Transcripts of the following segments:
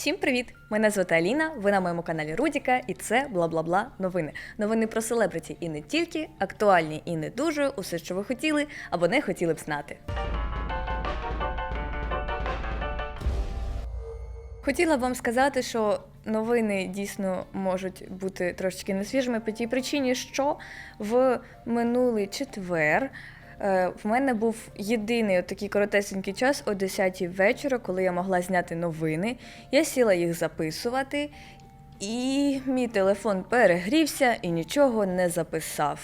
Всім привіт! Мене звати Аліна. Ви на моєму каналі Рудіка, і це бла бла бла новини. Новини про селебриті і не тільки, актуальні і не дуже, усе, що ви хотіли або не хотіли б знати. Хотіла б вам сказати, що новини дійсно можуть бути трошечки несвіжими по тій причині, що в минулий четвер в мене був єдиний от такий коротесенький час о 10 вечора, коли я могла зняти новини. Я сіла їх записувати, і мій телефон перегрівся і нічого не записав.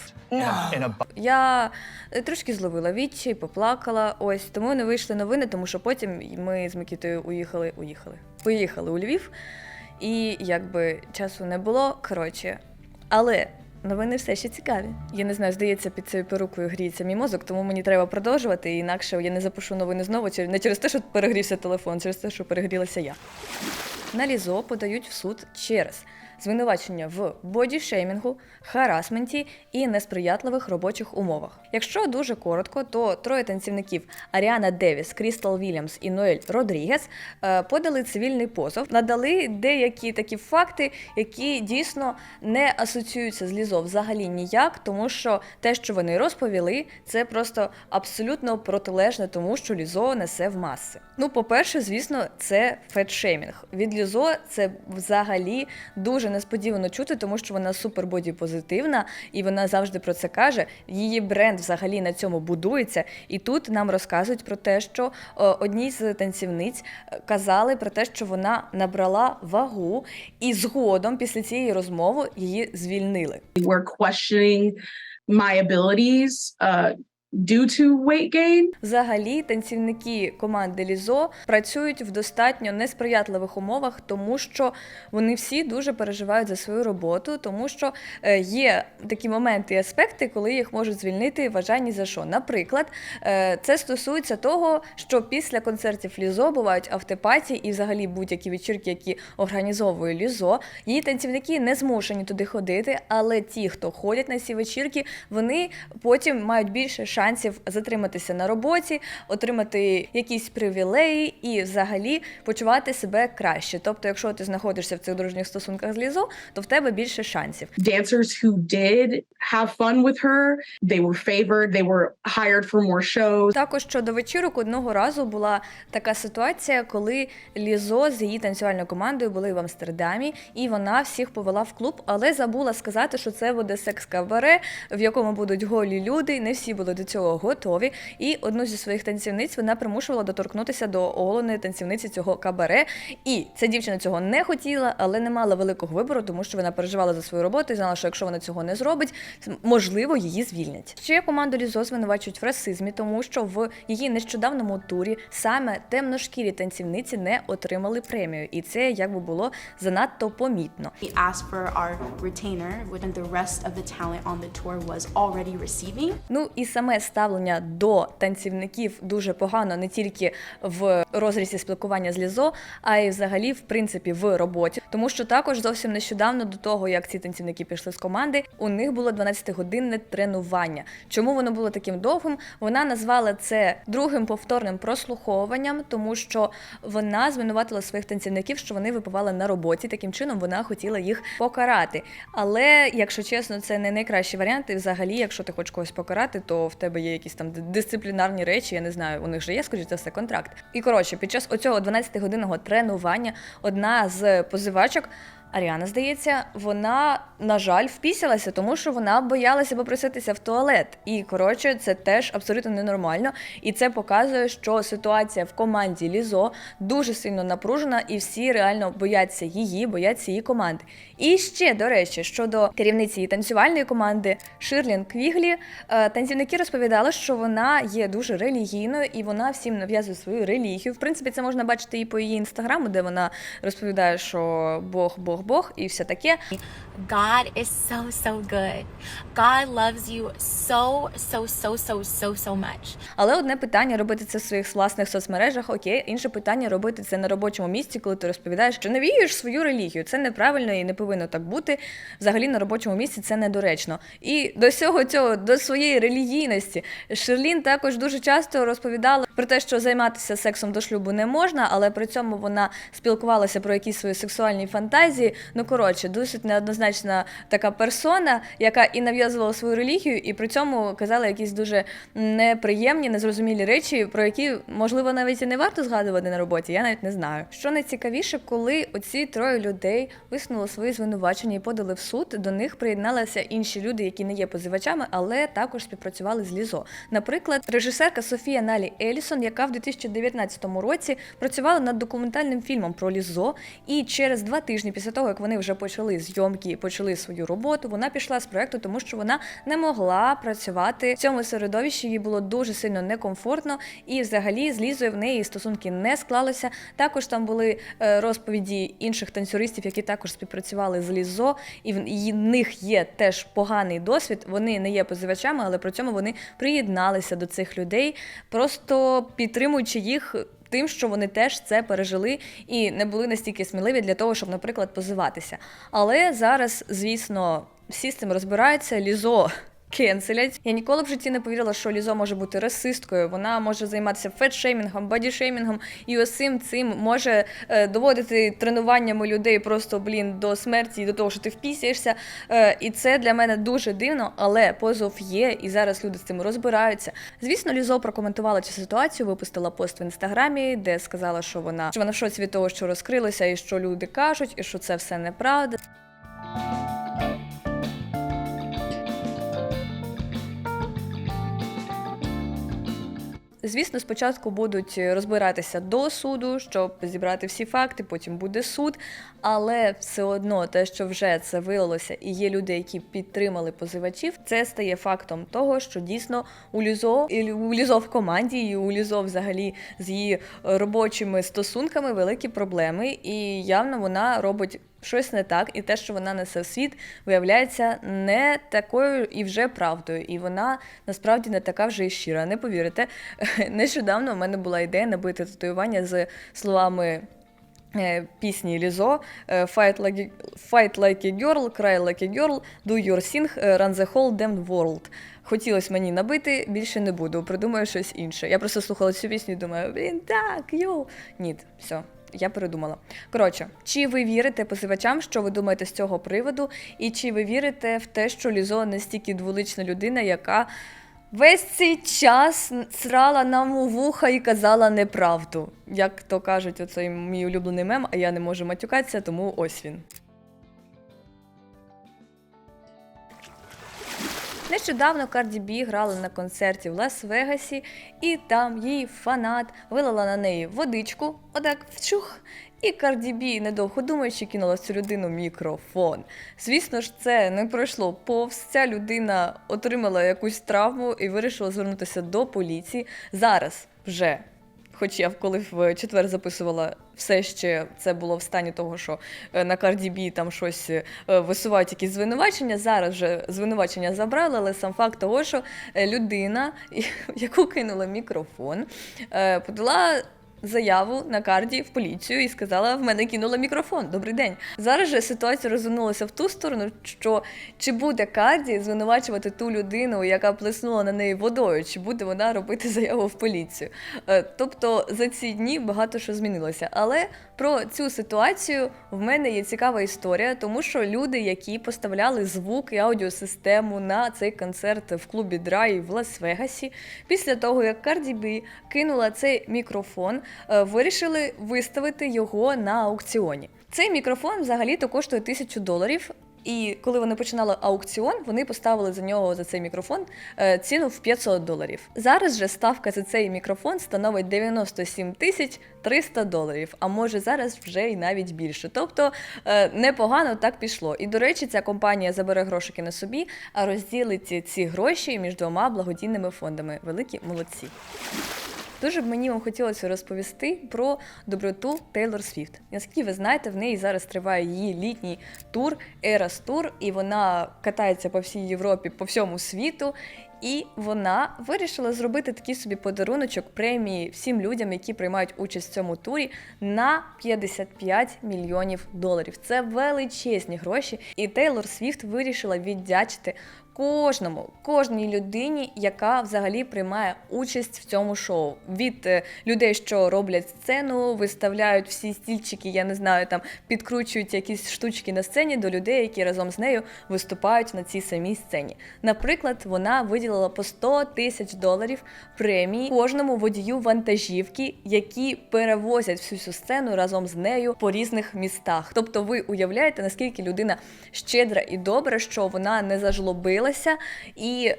bu- Я е, трошки зловила відчай, поплакала. Ось тому не вийшли новини, тому що потім ми з Микітою уїхали, уїхали, поїхали у Львів, і якби часу не було. Коротше, але. Новини все ще цікаві. Я не знаю, здається, під цією перукою гріється мій мозок, тому мені треба продовжувати, інакше я не запишу новини знову. Не через те, що перегрівся телефон, через те, що перегрілася я. На Лізо подають в суд через звинувачення в бодішеймінгу, харасменті і несприятливих робочих умовах. Якщо дуже коротко, то троє танцівників Аріана Девіс, Крістал Вільямс і Ноель Родрігес е, подали цивільний позов, надали деякі такі факти, які дійсно не асоціюються з Лізо взагалі ніяк, тому що те, що вони розповіли, це просто абсолютно протилежне тому, що Лізо несе в маси. Ну, по-перше, звісно, це фетшеймінг. Від Лізо це взагалі дуже несподівано чути, тому що вона супербоді позитивна, і вона завжди про це каже. Її бренд взагалі на цьому будується. І тут нам розказують про те, що е, одній з танцівниць е, казали про те, що вона набрала вагу, і згодом, після цієї розмови, її звільнили. were questioning my abilities uh, due to weight gain. Взагалі, танцівники команди Лізо працюють в достатньо несприятливих умовах, тому що вони всі дуже переживають за свою роботу, тому що е, є такі моменти і аспекти, коли їх можуть звільнити вважай за що. Наприклад, е, це стосується того, що після концертів Лізо бувають автопатії і взагалі будь-які вечірки, які організовує Лізо. Її танцівники не змушені туди ходити, але ті, хто ходять на ці вечірки, вони потім мають більше шансів затриматися на роботі, отримати якісь привілеї і взагалі почувати себе краще. Тобто, якщо ти знаходишся в цих дружніх стосунках з Лізо, то в тебе більше шансів. Dancers who did have fun with her, they were favored, they were hired for more shows. Також щодо вечірок, одного разу була така ситуація, коли Лізо з її танцювальною командою були в Амстердамі, і вона всіх повела в клуб, але забула сказати, що це буде секс-кабаре, в якому будуть голі люди. Не всі були до цього готові. І одну зі своїх танцівниць вона примушувала доторкнутися до оголеної танцівниці цього кабаре. І ця дівчина цього не хотіла, але не мала великого вибору, тому що вона переживала за свою роботу і знала, що якщо вона цього не зробить, можливо, її звільнять. Ще команду Лізо звинувачують в расизмі, тому що в її нещодавному турі саме темношкірі танцівниці не отримали премію, і це якби було занадто помітно. Ну і саме ставлення до танцівників дуже погано не тільки в розрізі спілкування з Лізо, а й взагалі, в принципі, в роботі. Тому що також зовсім нещодавно до того, як ці танцівники пішли з команди, у них було 12-годинне тренування. Чому воно було таким довгим? Вона назвала це другим повторним прослуховуванням, тому що вона звинуватила своїх танцівників, що вони випивали на роботі. Таким чином вона хотіла їх покарати. Але, якщо чесно, це не найкращий варіант. І взагалі, якщо ти хочеш когось покарати, то в тебе є якісь там дисциплінарні речі. Я не знаю, у них же є, скоріш за все, контракт. І коротше, під час оцього 12-годинного тренування одна з позивачок. Аріана, здається, вона, на жаль, впісялася, тому що вона боялася попроситися в туалет. І коротше, це теж абсолютно ненормально. І це показує, що ситуація в команді Лізо дуже сильно напружена, і всі реально бояться її, бояться її команди. І ще, до речі, щодо керівниці танцювальної команди Ширлін Квіглі, е, танцівники розповідали, що вона є дуже релігійною і вона всім нав'язує свою релігію. В принципі, це можна бачити і по її інстаграму, де вона розповідає, що Бог, Бог, Бог і все таке. God is so, so good. God loves you so, so, so, so, so, so much. Але одне питання робити це в своїх власних соцмережах, окей, інше питання робити це на робочому місці, коли ти розповідаєш, що не вієш свою релігію. Це неправильно і не повинно так бути. Взагалі на робочому місці це недоречно. І до всього цього, до своєї релігійності, Шерлін також дуже часто розповідала про те, що займатися сексом до шлюбу не можна, але при цьому вона спілкувалася про якісь свої сексуальні фантазії. Ну коротше, досить неоднозначна така персона, яка і нав'язувала свою релігію, і при цьому казала якісь дуже неприємні, незрозумілі речі, про які можливо навіть і не варто згадувати на роботі. Я навіть не знаю. Що найцікавіше, коли оці троє людей висунули свої звинувачення і подали в суд, до них приєдналися інші люди, які не є позивачами, але також співпрацювали з Лізо. Наприклад, режисерка Софія Налі Елісон, яка в 2019 році працювала над документальним фільмом про Лізо, і через два тижні після того, як вони вже почали зйомки і почали свою роботу, вона пішла з проекту, тому що вона не могла працювати в цьому середовищі. Їй було дуже сильно некомфортно, і взагалі з Лізою в неї стосунки не склалися. Також там були е, розповіді інших танцюристів, які також співпрацювали з Лізо, і в них є теж поганий досвід. Вони не є позивачами, але при цьому вони приєдналися до цих людей, просто підтримуючи їх. Тим, що вони теж це пережили і не були настільки сміливі для того, щоб, наприклад, позиватися. Але зараз, звісно, всі з цим розбираються. Лізо кенселять. Я ніколи в житті не повірила, що Лізо може бути расисткою. Вона може займатися фетшеймінгом, бодішеймінгом, і усім цим може е, доводити тренуваннями людей просто блін до смерті до того, що ти впісяєшся. Е, і це для мене дуже дивно, але позов є, і зараз люди з цим розбираються. Звісно, Лізо прокоментувала цю ситуацію, випустила пост в інстаграмі, де сказала, що вона що вона в шоці від того, що розкрилося, і що люди кажуть, і що це все неправда. Звісно, спочатку будуть розбиратися до суду, щоб зібрати всі факти, потім буде суд. Але все одно те, що вже це вилилося, і є люди, які підтримали позивачів, це стає фактом того, що дійсно у Лізо і у Лізо в команді, і у Лізо взагалі з її робочими стосунками великі проблеми, і явно вона робить. Щось не так, і те, що вона несе в світ, виявляється не такою і вже правдою. І вона насправді не така вже і щира. Не повірите. Нещодавно в мене була ідея набити татуювання з словами. е, Пісні Лізо е, Fight like, fight like a girl, cry like a girl, do your thing, е, run the whole damn world. Хотілося мені набити, більше не буду, придумаю щось інше. Я просто слухала цю пісню і думаю, блін, так, йоу. Ні, все, я передумала. Коротше, чи ви вірите позивачам, що ви думаєте з цього приводу, і чи ви вірите в те, що Лізо настільки дволична людина, яка весь цей час срала нам у вуха і казала неправду? Як то кажуть, оцей мій улюблений мем, а я не можу матюкатися, тому ось він. Нещодавно Карді Бі грала на концерті в Лас-Вегасі, і там її фанат вилила на неї водичку, отак вчух. І Карді Бі, недовго думаючи, кинула цю людину мікрофон. Звісно ж, це не пройшло повз. Ця людина отримала якусь травму і вирішила звернутися до поліції. Зараз вже Хоч я коли в четвер записувала все ще це було в стані того, що е, на карді B там щось е, висувають якісь звинувачення. Зараз вже звинувачення забрали, але сам факт того, що е, людина, яку кинула мікрофон, подала. Заяву на карді в поліцію і сказала: в мене кинула мікрофон. Добрий день. Зараз же ситуація розвернулася в ту сторону, що чи буде карді звинувачувати ту людину, яка плеснула на неї водою, чи буде вона робити заяву в поліцію. Е, Тобто за ці дні багато що змінилося. Але про цю ситуацію в мене є цікава історія, тому що люди, які поставляли звук і аудіосистему на цей концерт в клубі Драй в Лас-Вегасі, після того як Карді Бі кинула цей мікрофон, вирішили виставити його на аукціоні. Цей мікрофон взагалі-то коштує тисячу доларів. І коли вони починали аукціон, вони поставили за нього за цей мікрофон е, ціну в 500 доларів. Зараз же ставка за цей мікрофон становить 97 тисяч 300 доларів, а може зараз вже й навіть більше. Тобто е, непогано так пішло. І до речі, ця компанія забере грошики на собі, а розділить ці гроші між двома благодійними фондами. Великі молодці. Дуже б мені вам хотілося розповісти про доброту Тейлор Свіфт. Наскільки ви знаєте, в неї зараз триває її літній тур Eras Tour, і вона катається по всій Європі, по всьому світу. І вона вирішила зробити такий собі подаруночок премії всім людям, які приймають участь в цьому турі, на 55 мільйонів доларів. Це величезні гроші. І Тейлор Свіфт вирішила віддячити кожному, кожній людині, яка взагалі приймає участь в цьому шоу. Від е, людей, що роблять сцену, виставляють всі стільчики, я не знаю, там підкручують якісь штучки на сцені до людей, які разом з нею виступають на цій самій сцені. Наприклад, вона виділила по 100 тисяч доларів премії кожному водію вантажівки, які перевозять всю цю сцену разом з нею по різних містах. Тобто, ви уявляєте, наскільки людина щедра і добра, що вона не зажлобилася і.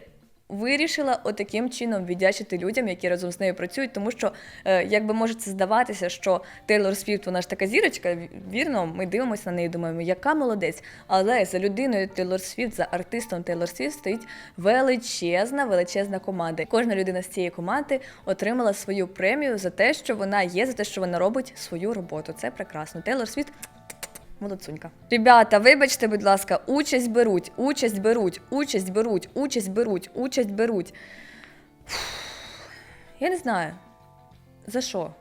Вирішила отаким чином віддячити людям, які разом з нею працюють, тому що е, якби може це здаватися, що Тейлор Свіфт, вона ж така зірочка, вірно, ми дивимося на неї, думаємо, яка молодець. Але за людиною Тейлор Свіфт, за артистом Тейлор Свіфт стоїть величезна, величезна команда. Кожна людина з цієї команди отримала свою премію за те, що вона є, за те, що вона робить свою роботу. Це прекрасно. Тейлор Свіфт Молодцунька. Ребята, вибачте, будь ласка, участь беруть, участь беруть, участь беруть, участь беруть, участь беруть. Я не знаю. За що?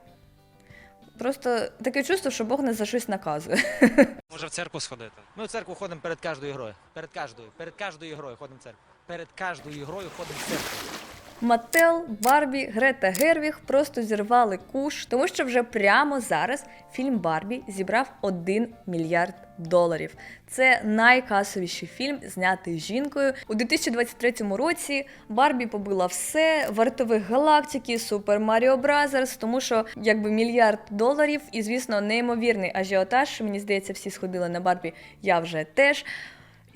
Просто таке чувство, що Бог нас за щось наказує. Може в церкву сходити? Ми в церкву ходимо перед кожною грою. Перед кожною. Перед кожною грою ходимо в церкву. Перед кожною грою ходимо в церкву. Мател, Барбі, Грета Гервіг просто зірвали куш, тому що вже прямо зараз фільм Барбі зібрав 1 мільярд доларів. Це найкасовіший фільм, знятий жінкою. У 2023 році Барбі побила все, вартових галактики, Супер Маріо Бразерс, тому що якби мільярд доларів, і звісно, неймовірний ажіотаж. Мені здається, всі сходили на Барбі. Я вже теж.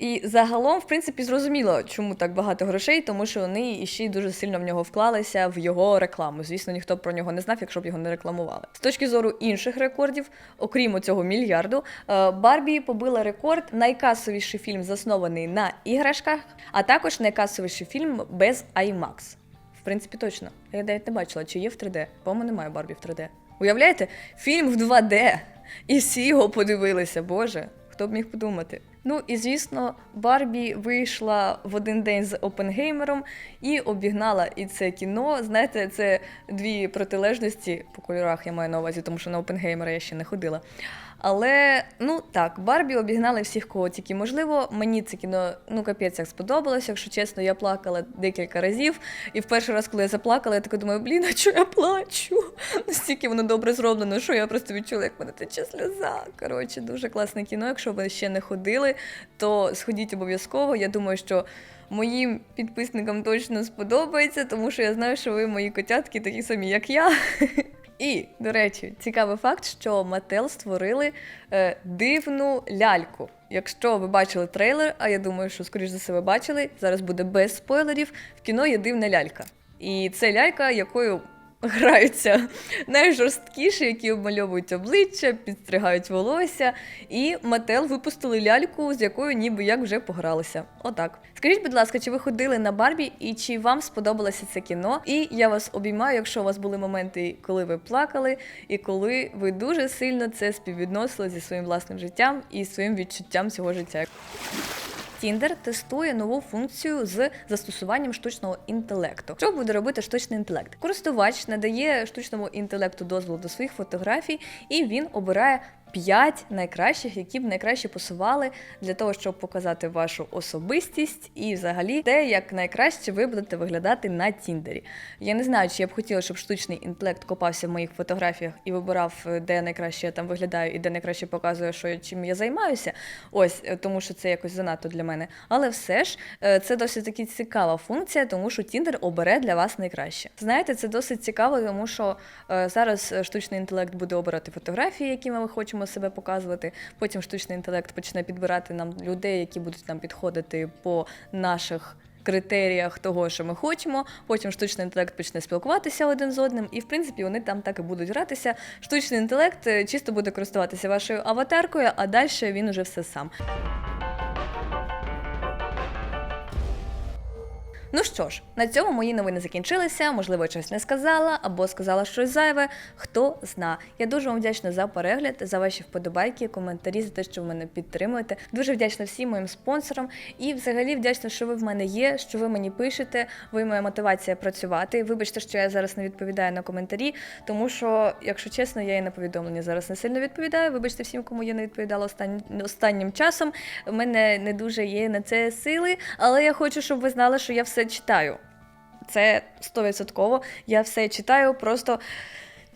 І загалом, в принципі, зрозуміло, чому так багато грошей, тому що вони іще дуже сильно в нього вклалися в його рекламу. Звісно, ніхто про нього не знав, якщо б його не рекламували. З точки зору інших рекордів, окрім цього мільярду, е, Барбі побила рекорд найкасовіший фільм, заснований на іграшках, а також найкасовіший фільм без IMAX. В принципі, точно. Я навіть не бачила, чи є в 3D. По-моєму, немає Барбі в 3D. Уявляєте? Фільм в 2D. І всі його подивилися, Боже. Хто б міг подумати? Ну і звісно, Барбі вийшла в один день з Опенгеймером і обігнала і це кіно. Знаєте, це дві протилежності по кольорах, я маю на увазі, тому що на Опенгеймера я ще не ходила. Але ну так, Барбі обігнали всіх, кого тільки можливо. Мені це кіно ну капець як сподобалося. Якщо чесно, я плакала декілька разів. І в перший раз, коли я заплакала, я така думаю, блін, а чого я плачу? Настільки воно добре зроблено, що я просто відчула, як мене тече сльоза. Коротше, дуже класне кіно. Якщо ви ще не ходили, то сходіть обов'язково. Я думаю, що. Моїм підписникам точно сподобається, тому що я знаю, що ви мої котятки такі самі, як я. І, до речі, цікавий факт, що Мател створили е, дивну ляльку. Якщо ви бачили трейлер, а я думаю, що скоріш за все ви бачили, зараз буде без спойлерів. В кіно є дивна лялька. І це лялька, якою граються найжорсткіші, які обмальовують обличчя, підстригають волосся. І Мател випустили ляльку, з якою ніби як вже погралися. Отак. Скажіть, будь ласка, чи ви ходили на Барбі і чи вам сподобалося це кіно? І я вас обіймаю, якщо у вас були моменти, коли ви плакали, і коли ви дуже сильно це співвідносили зі своїм власним життям і своїм відчуттям цього життя. Tinder тестує нову функцію з застосуванням штучного інтелекту. Що буде робити штучний інтелект? Користувач надає штучному інтелекту дозвіл до своїх фотографій, і він обирає. П'ять найкращих, які б найкраще посували для того, щоб показати вашу особистість і взагалі те, як найкраще ви будете виглядати на Тіндері. Я не знаю, чи я б хотіла, щоб штучний інтелект копався в моїх фотографіях і вибирав, е, де найкраще я там виглядаю і де найкраще показує, що чим я займаюся. Ось е, тому, що це якось занадто для мене. Але все ж е, це досить таки цікава функція, тому що Тіндер обере для вас найкраще. Знаєте, це досить цікаво, тому що зараз штучний інтелект буде обирати фотографії, якими ми хочемо себе показувати. Потім штучний інтелект почне підбирати нам людей, які будуть нам підходити по наших. Критеріях того, що ми хочемо, потім штучний інтелект почне спілкуватися один з одним, і в принципі вони там так і будуть гратися. Штучний інтелект е, чисто буде користуватися вашою аватаркою, а далі він уже все сам. Ну що ж, на цьому мої новини закінчилися. Можливо, щось не сказала або сказала щось зайве. Хто зна. Я дуже вам вдячна за перегляд, за ваші вподобайки, коментарі, за те, що ви мене підтримуєте. Дуже вдячна всім моїм спонсорам. І взагалі вдячна, що ви в мене є, що ви мені пишете. Ви моя мотивація працювати. Вибачте, що я зараз не відповідаю на коментарі, тому що, якщо чесно, я і на повідомлення зараз не сильно відповідаю. Вибачте всім, кому я не відповідала останнім, останнім часом. У мене не дуже є на це сили, але я хочу, щоб ви знали, що я все читаю. Це стовідсотково. Я все читаю, просто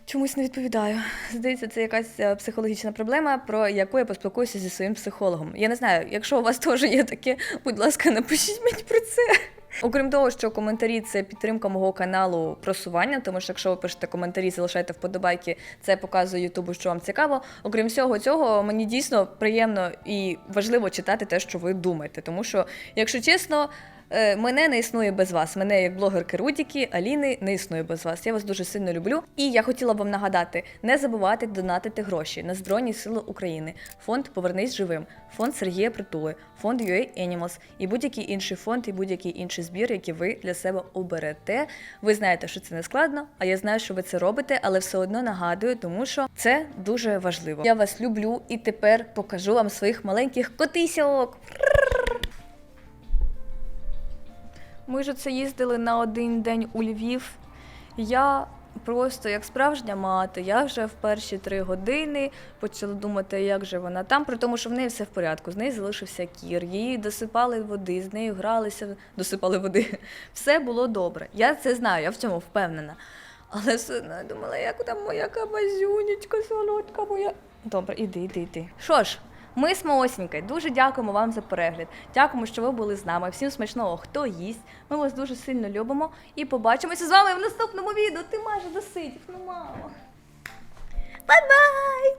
чомусь не відповідаю. Здається, це якась е, психологічна проблема, про яку я поспілкуюся зі своїм психологом. Я не знаю, якщо у вас теж є таке, будь ласка, напишіть мені про це. Окрім того, що коментарі це підтримка мого каналу просування, тому що якщо ви пишете коментарі, залишаєте вподобайки, це показує Ютубу, що вам цікаво. Окрім всього цього, мені дійсно приємно і важливо читати те, що ви думаєте. Тому що, якщо чесно, мене не існує без вас. Мене як блогерки Рудіки, Аліни не існує без вас. Я вас дуже сильно люблю. І я хотіла б вам нагадати: не забувайте донатити гроші на Збройні Сили України, фонд Повернись живим, фонд Сергія Притули, фонд UA Animals і будь-який інший фонд і будь-який інший збір, який ви для себе оберете. Ви знаєте, що це не складно, а я знаю, що ви це робите, але все одно нагадую, тому що це дуже важливо. Я вас люблю і тепер покажу вам своїх маленьких котисьок. Ми ж це їздили на один день у Львів. Я просто як справжня мати, я вже в перші три години почала думати, як же вона там, при тому, що в неї все в порядку. З неї залишився кір, їй досипали води, з нею гралися, досипали води. Все було добре. Я це знаю, я в цьому впевнена. Але все одно думала, як там моя кабазюнечка, солодка моя. Добре, іди, іди, іди. Що ж, ми з Моосінькою дуже дякуємо вам за перегляд. Дякуємо, що ви були з нами. Всім смачного, хто їсть. Ми вас дуже сильно любимо і побачимося з вами в наступному відео. Ти майже досидів, ну мамо. Бай-бай!